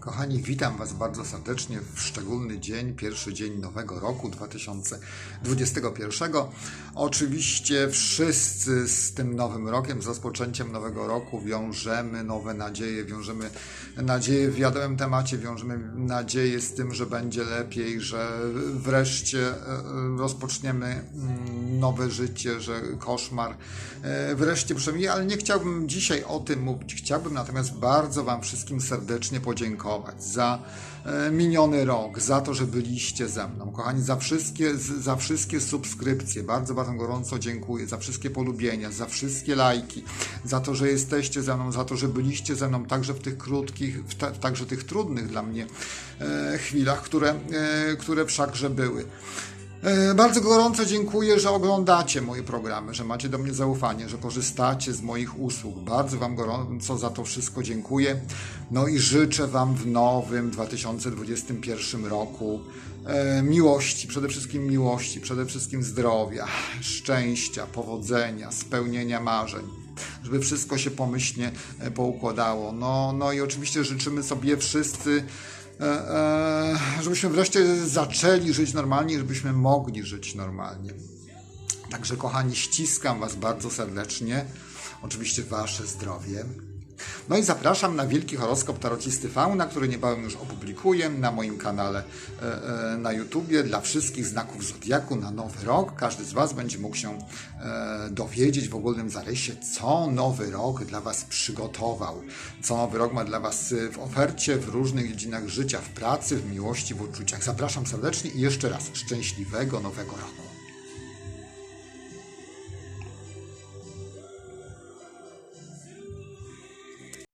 Kochani, witam Was bardzo serdecznie w szczególny dzień, pierwszy dzień nowego roku 2021. Oczywiście wszyscy z tym nowym rokiem, z rozpoczęciem nowego roku wiążemy nowe nadzieje, wiążemy nadzieje w wiadomym temacie, wiążemy nadzieję z tym, że będzie lepiej, że wreszcie e, rozpoczniemy mm, nowe życie, że koszmar e, wreszcie przemija, ale nie chciałbym dzisiaj o tym mówić. Chciałbym natomiast bardzo Wam wszystkim serdecznie podziękować za e, miniony rok, za to, że byliście ze mną. Kochani, za wszystkie, za wszystkie subskrypcje, bardzo, bardzo gorąco dziękuję, za wszystkie polubienia, za wszystkie lajki, za to, że jesteście ze mną, za to, że byliście ze mną także w tych krótkich, w ta, także tych trudnych dla mnie e, chwilach, które, e, które wszakże były. E, Bardzo gorąco dziękuję, że oglądacie moje programy, że macie do mnie zaufanie, że korzystacie z moich usług. Bardzo Wam gorąco za to wszystko dziękuję. No i życzę Wam w nowym 2021 roku e, miłości, przede wszystkim miłości, przede wszystkim zdrowia, szczęścia, powodzenia, spełnienia marzeń żeby wszystko się pomyślnie e, poukładało. No, no i oczywiście życzymy sobie wszyscy, żebyśmy wreszcie zaczęli żyć normalnie, żebyśmy mogli żyć normalnie. Także kochani, ściskam Was bardzo serdecznie. Oczywiście Wasze zdrowie. No i zapraszam na Wielki Horoskop Tarocisty Fauna, który niebawem już opublikuję na moim kanale e, e, na YouTubie dla wszystkich znaków Zodiaku na nowy rok. Każdy z Was będzie mógł się e, dowiedzieć w ogólnym zarysie, co nowy rok dla Was przygotował. Co nowy rok ma dla Was e, w ofercie, w różnych dziedzinach życia, w pracy, w miłości, w uczuciach. Zapraszam serdecznie i jeszcze raz szczęśliwego nowego roku.